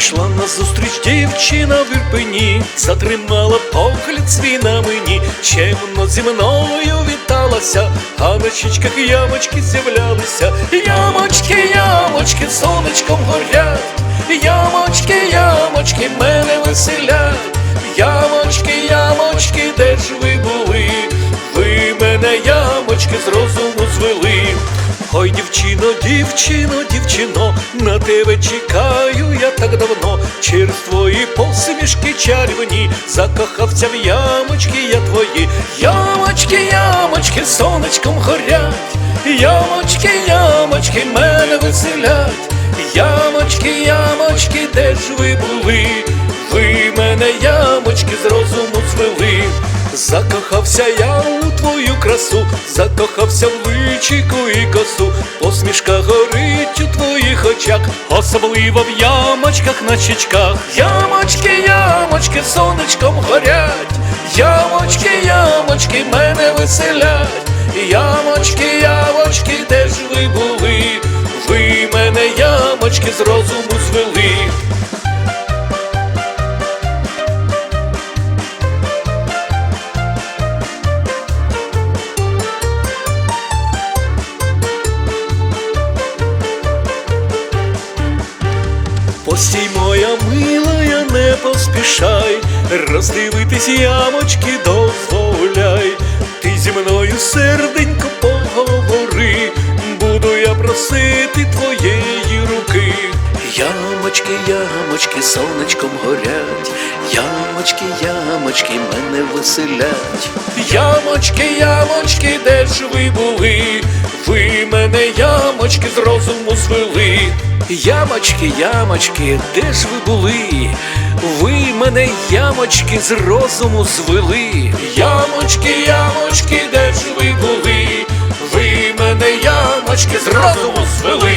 Назустріч дівчина в Ірпені затримала погляд свій на мені, чемно зі мною віталася, а на щічках ямочки з'являлися. Ямочки, ямочки, сонечком горять, ямочки, ямочки, мене веселять. Ямочки, ямочки, де ж ви були? Ви мене ямочки з розуму звели. Ой, дівчино, дівчино, дівчино, на тебе чекаю я так давно. Через твої посмішки чарівні закохався в ямочки я твої. Ямочки, ямочки, сонечком горять. Ямочки, ямочки, мене веселять. Ямочки, ямочки, де ж ви були? Ви мене ямочки з розуму звели. Закохався я красу, закохався в личику і косу, посмішка горить у твоїх очах, особливо в ямочках на щічках. Ямочки, ямочки, сонечком горять, ямочки, ямочки, мене веселять. Ямочки, ямочки, де ж ви були? Ви мене ямочки з розуму звели. Постій, моя милая, не поспішай, роздивитись ямочки дозволяй. Ти зі мною серденько поговори, буду я просити твоєї руки. Ямочки, ямочки, сонечком горять, ямочки, ямочки, мене веселять. Ямочки, ямочки, де ж ви були? Ви мене ямочки з розуму звели. Ямочки, ямочки, де ж ви були? Ви мене ямочки з розуму звели. Ямочки, ямочки, де ж ви були? Ви мене ямочки з розуму звели.